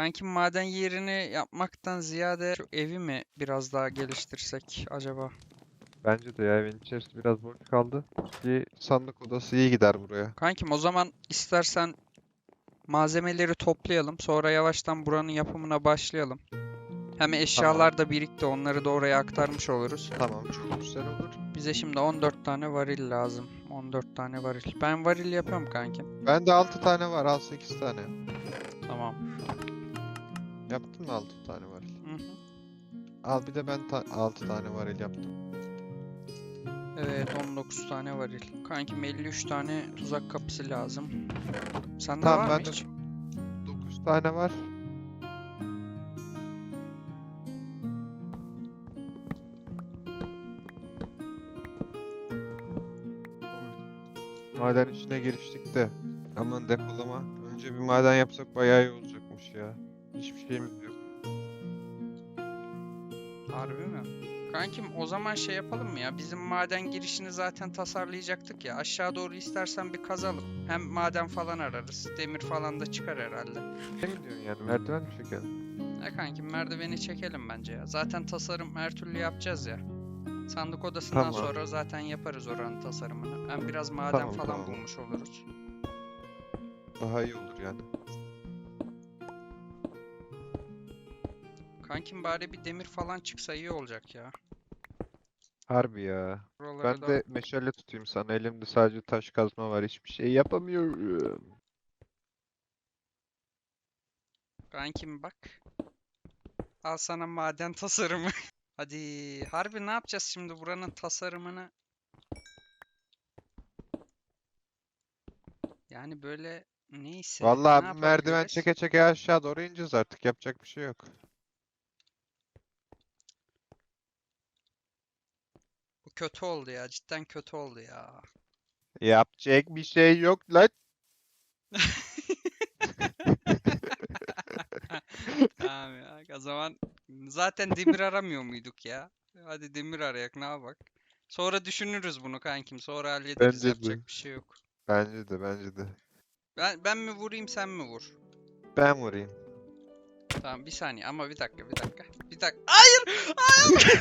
Kankim maden yerini yapmaktan ziyade şu evi mi biraz daha geliştirsek acaba? Bence de ya evin içerisi biraz boş kaldı. Bir sandık odası iyi gider buraya. Kankim o zaman istersen malzemeleri toplayalım. Sonra yavaştan buranın yapımına başlayalım. Hem eşyalar da birikti. Onları da oraya aktarmış oluruz. Tamam çok güzel olur. Bize şimdi 14 tane varil lazım. 14 tane varil. Ben varil yapıyorum kankim. Bende 6 tane var al 8 tane. Tamam. Yaptın mı 6 tane varil? Hı hı. Al bir de ben 6 tane varil yaptım. Evet 19 tane varil. Kankim 53 tane tuzak kapısı lazım. Sende Tamam, var mı hiç? 9 tane var. Maden içine giriştik de. Aman depolama. Önce bir maden yapsak bayağı iyi olacakmış ya. Hiçbir şeyimiz yok. Harbi mi? Kankim o zaman şey yapalım mı ya? Bizim maden girişini zaten tasarlayacaktık ya. Aşağı doğru istersen bir kazalım. Hem maden falan ararız. Demir falan da çıkar herhalde. Ne mi diyorsun yani? Merdiven mi çekelim? Ya kankim merdiveni çekelim bence ya. Zaten tasarım her türlü yapacağız ya. Sandık odasından Tamam. sonra zaten yaparız oranın tasarımını. Hem biraz maden Tamam, falan tamam. bulmuş oluruz. Daha iyi olur yani. Kankim bari bir demir falan çıksa iyi olacak ya. Harbi ya. Buraları Ben da de meşale tutayım sana. Elimde sadece taş kazma var. Hiçbir şey yapamıyorum. Kankim bak. Al sana maden tasarımı. Hadi harbi ne yapacağız şimdi buranın tasarımını? Yani böyle neyse Vallahi bir merdiven yapabiliriz? çeke çeke aşağı doğru ineceğiz artık. Yapacak bir şey yok. Kötü oldu ya cidden kötü oldu ya. Yapacak bir şey yok lan. Tamam ya o zaman zaten demir aramıyor muyduk ya? Hadi demir arayak ne yapak? Sonra düşünürüz bunu kankim sonra hallederiz Bence de. yapacak bir şey yok. Bence de bence de. Ben, ben mi vurayım sen mi vur? Ben vurayım. Tamam bir saniye ama bir dakika bir dakika. Bir dakika. Hayır! Hayır!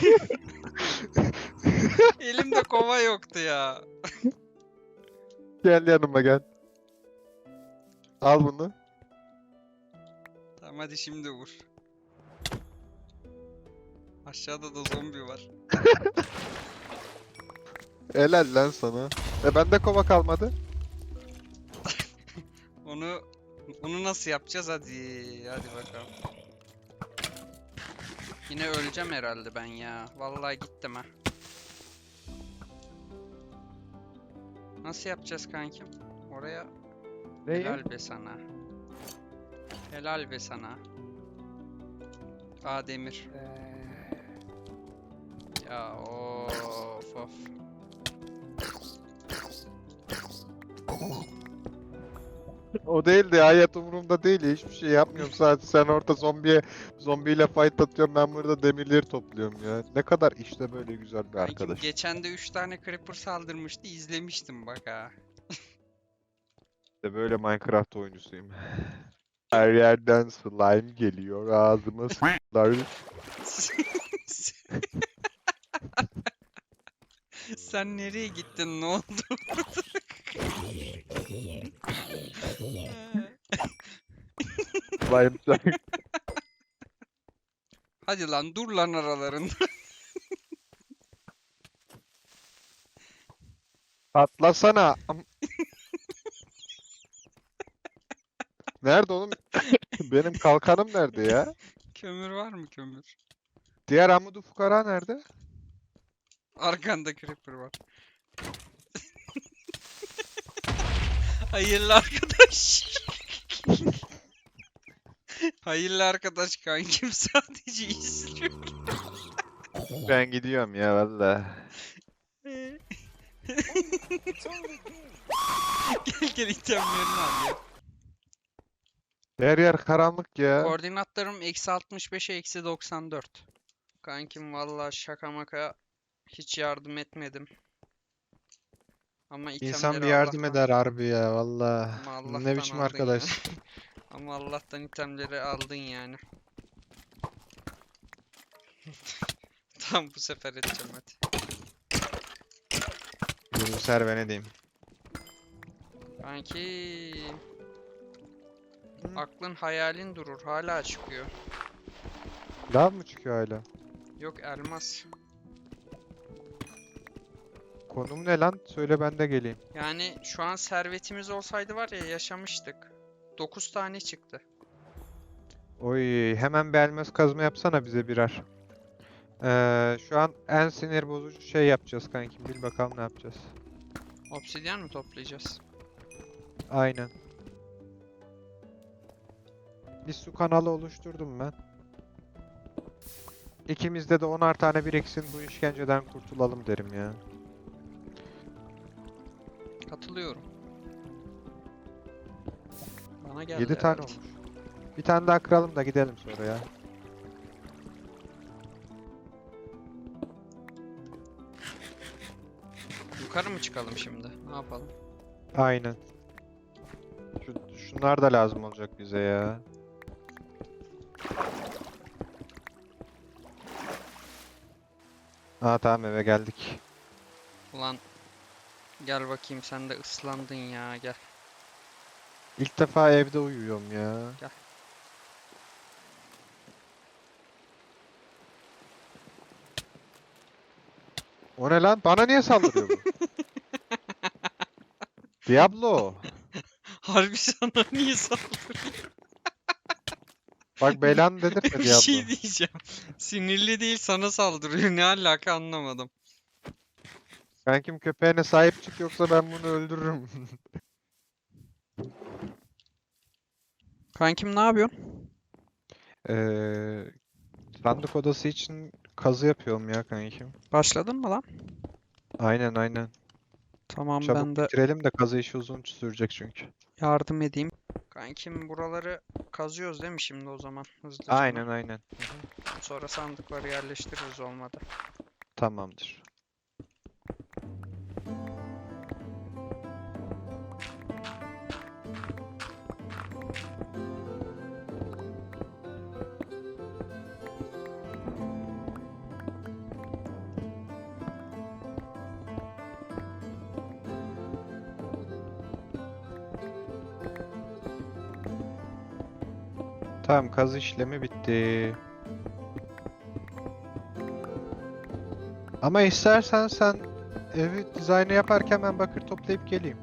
Elimde kova yoktu ya. Gel yanıma gel. Al bunu. Tamam hadi şimdi vur. Aşağıda da zombi var. Helal lan sana. E bende kova kalmadı. Onu onu nasıl yapacağız hadi hadi bakalım. Yine öleceğim herhalde ben ya. Vallahi gittim ha. Nasıl yapacağız kankim? Oraya Neyi? helal be sana. Helal be sana. Aa demir. Ya of of. O değil de hayat umurumda değil ya. Hiçbir şey yapmıyorum sadece. Sen orada zombiye zombiyle fight atıyorsun. Ben burada demirleri topluyorum ya. Ne kadar işte böyle güzel bir arkadaş. geçen de 3 tane creeper saldırmıştı izlemiştim bak ha. İşte böyle Minecraft oyuncusuyum. Her yerden slime geliyor. Ağzıma s**lar. Sen nereye gittin? Ne oldu? slime. Hadi lan dur lan aralarında. Atlasana. Am- Nerede oğlum? Benim kalkanım nerede ya? Kömür var mı kömür? Diğer amudu fukara nerede? Arkanda creeper var. Hayırlı arkadaş. Hayırlı arkadaş kankim sadece izliyor. Ben gidiyorum ya valla. gel gel itemlerini al ya. Her yer karanlık ya. Koordinatlarım eksi 65'e eksi 94. Kankim valla şaka maka hiç yardım etmedim. Ama İnsan bir itemleri yardım Allah'tan- eder harbi ya valla. ama Ne biçim aldın ya. arkadaş. Ama Allah'tan itemleri aldın yani. Tamam bu sefer edeceğim hadi. Bu serve ne diyeyim. Kanki Hı. aklın hayalin durur hala çıkıyor. Lav mı çıkıyor hala? Yok elmas. Konum ne lan? Söyle ben de geleyim. Yani şu an servetimiz olsaydı var ya yaşamıştık. 9 tane çıktı. Oy hemen bir elmas kazma yapsana bize birer. Ee, şu an en sinir bozucu şey yapacağız kankim. Bil bakalım ne yapacağız. Obsidyen mi toplayacağız? Aynen. Bir su kanalı oluşturdum ben. İkimizde de 10'ar tane biriksin bu işkenceden kurtulalım derim ya. Katılıyorum. Bana geldi 7 tane evet. olmuş. Bir tane daha kıralım da gidelim sonra ya. Yukarı mı çıkalım şimdi? Ne yapalım? Aynen. Şu, şunlar da lazım olacak bize ya. Aa tamam eve geldik. Ulan gel bakayım sen de ıslandın ya gel. İlk defa evde uyuyorum ya. Gel. O ne lan? Bana niye saldırıyor bu? Diablo. Harbi sana niye saldırıyor? Bak belanı dedirtme Bir Diablo. şey diyeceğim. Sinirli değil sana saldırıyor. Ne alaka anlamadım. Kankim köpeğine sahip çık yoksa ben bunu öldürürüm. Kankim ne yapıyorsun? Eee sandık odası için kazı yapıyorum ya kankim. Başladın mı lan? Aynen aynen. Tamam Çabuk ben de bitirelim de kazı işi uzun sürecek çünkü. yardım edeyim. Kankim buraları kazıyoruz değil mi şimdi o zaman hızlıca? Aynen aynen. Sonra sandıkları yerleştiririz olmadı. Tamamdır. Tamam kazı işlemi bitti. Ama istersen sen evi dizaynı yaparken ben bakır toplayıp geleyim.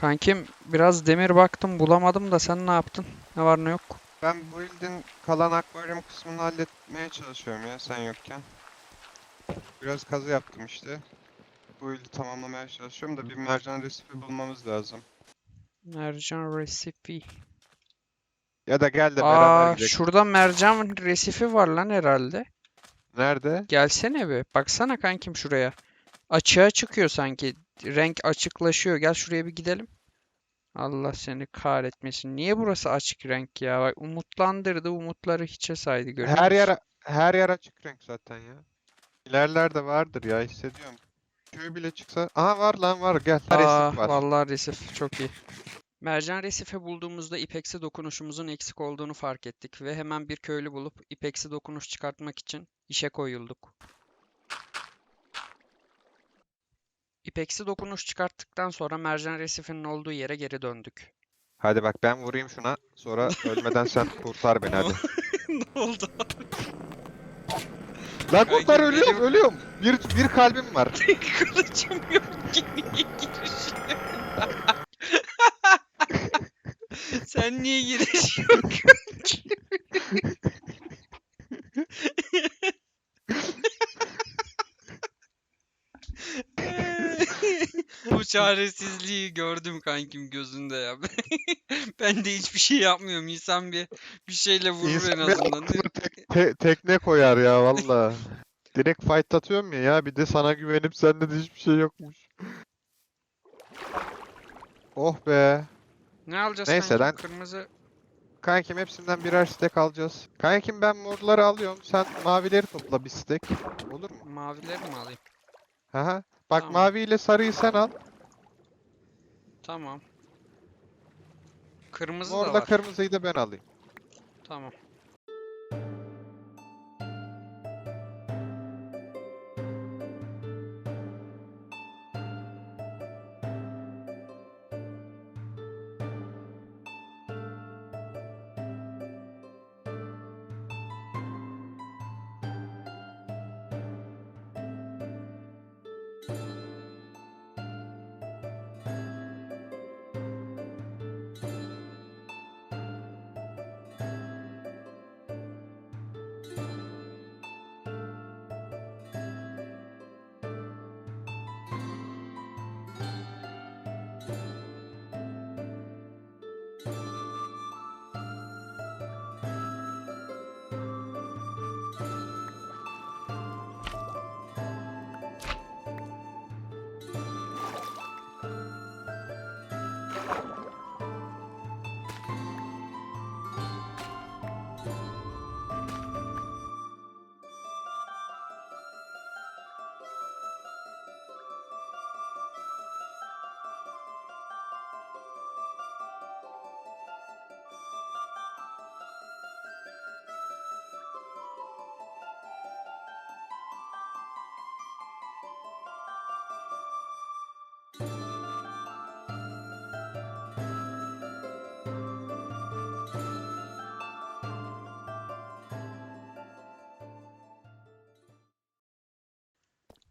Kankim biraz demir baktım bulamadım da sen ne yaptın? Ne var ne yok? Ben bu ildin kalan akvaryum kısmını halletmeye çalışıyorum ya sen yokken. Biraz kazı yaptım işte. Bu ildi tamamlamaya çalışıyorum da bir mercan resifi bulmamız lazım. Mercan resifi. Ya da gel de beraber Aa gidelim. şurada mercan resifi var lan herhalde. Nerede? Gelsene bir. Baksana kankim şuraya. Açığa çıkıyor sanki. Renk açıklaşıyor. Gel şuraya bir gidelim. Allah seni kahretmesin. Niye burası açık renk ya? Bak umutlandırdı. Umutları hiçe saydı görüyor Her musun? yer her yer açık renk zaten ya. İlerlerde vardır ya hissediyorum. Köy bile çıksa. Aha var lan var gel. Aa, Resif var. vallahi resif çok iyi. Mercan resifi bulduğumuzda ipeksi dokunuşumuzun eksik olduğunu fark ettik ve hemen bir köylü bulup ipeksi dokunuş çıkartmak için işe koyulduk. İpeksi dokunuş çıkarttıktan sonra mercan resifinin olduğu yere geri döndük. Hadi bak ben vurayım şuna. Sonra ölmeden sen kurtar beni hadi. ne oldu? Lan kurtar ölüyorum ölüyorum. Bir, bir kalbim var. Kılıcım yok? Sen niye ki? Bu çaresizliği gördüm kankim gözünde ya. Ben de hiçbir şey yapmıyorum. İnsan bir bir şeyle vurur en İnsan bir azından. aklına tek- te- tekne koyar ya valla. Direkt fight atıyorum ya ya bir de sana güvenip sende de hiçbir şey yokmuş. Oh be. Ne alacağız Neyse, kankim? ben- Kırmızı Kankim hepsinden birer stack alacağız. Kankim ben morları alıyorum. Sen mavileri topla bir stack. Olur mu? mavileri mi alayım? Haha. Bak Tamam. mavi ile sarıyı sen al. Tamam. Kırmızı da var. kırmızıyı da ben alayım. Tamam.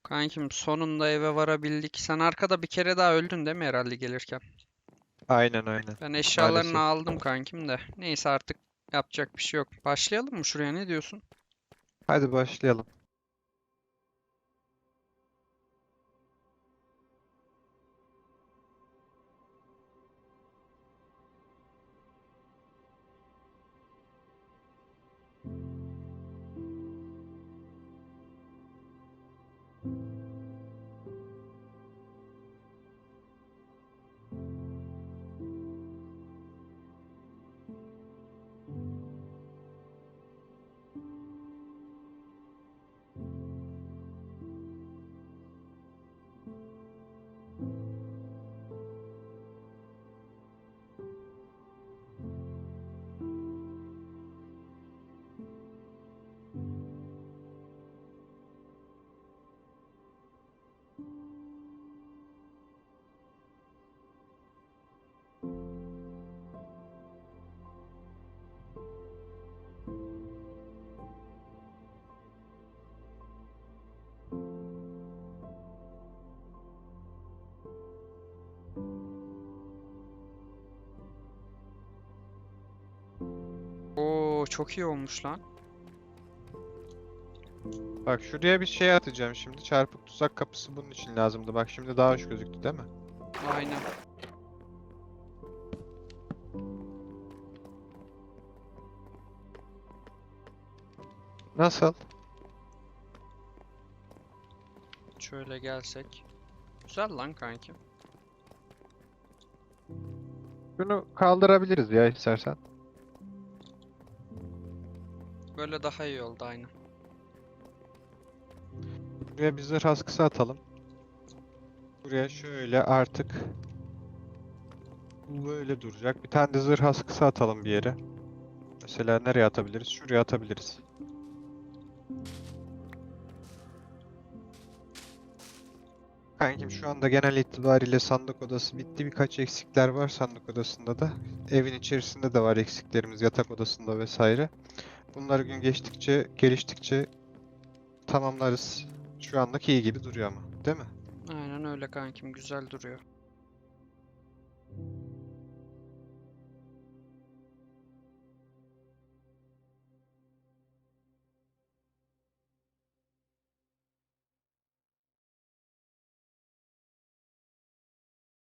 Kankim sonunda eve varabildik. Sen arkada bir kere daha öldün değil mi herhalde gelirken? Aynen aynen. Ben eşyalarını Maalesef. aldım kankim de. Neyse artık yapacak bir şey yok. Başlayalım mı şuraya ne diyorsun? Hadi başlayalım. Oo çok iyi olmuş lan. Bak şuraya bir şey atacağım şimdi. Çarpık tuzak kapısı bunun için lazımdı. Bak şimdi daha hoş gözüktü değil mi? Aynen. Nasıl? Şöyle gelsek. Güzel lan kanki. Bunu kaldırabiliriz ya istersen. Böyle daha iyi oldu aynen. Buraya bir zırh askısı atalım. Buraya şöyle artık böyle duracak. Bir tane de zırh askısı atalım bir yere. Mesela nereye atabiliriz? Şuraya atabiliriz. Kankim şu anda genel itibariyle sandık odası bitti. Birkaç eksikler var sandık odasında da. Evin içerisinde de var eksiklerimiz yatak odasında vesaire. Bunlar gün geçtikçe, geliştikçe tamamlarız. Şu andaki iyi gibi duruyor ama, değil mi? Aynen öyle kankim güzel duruyor.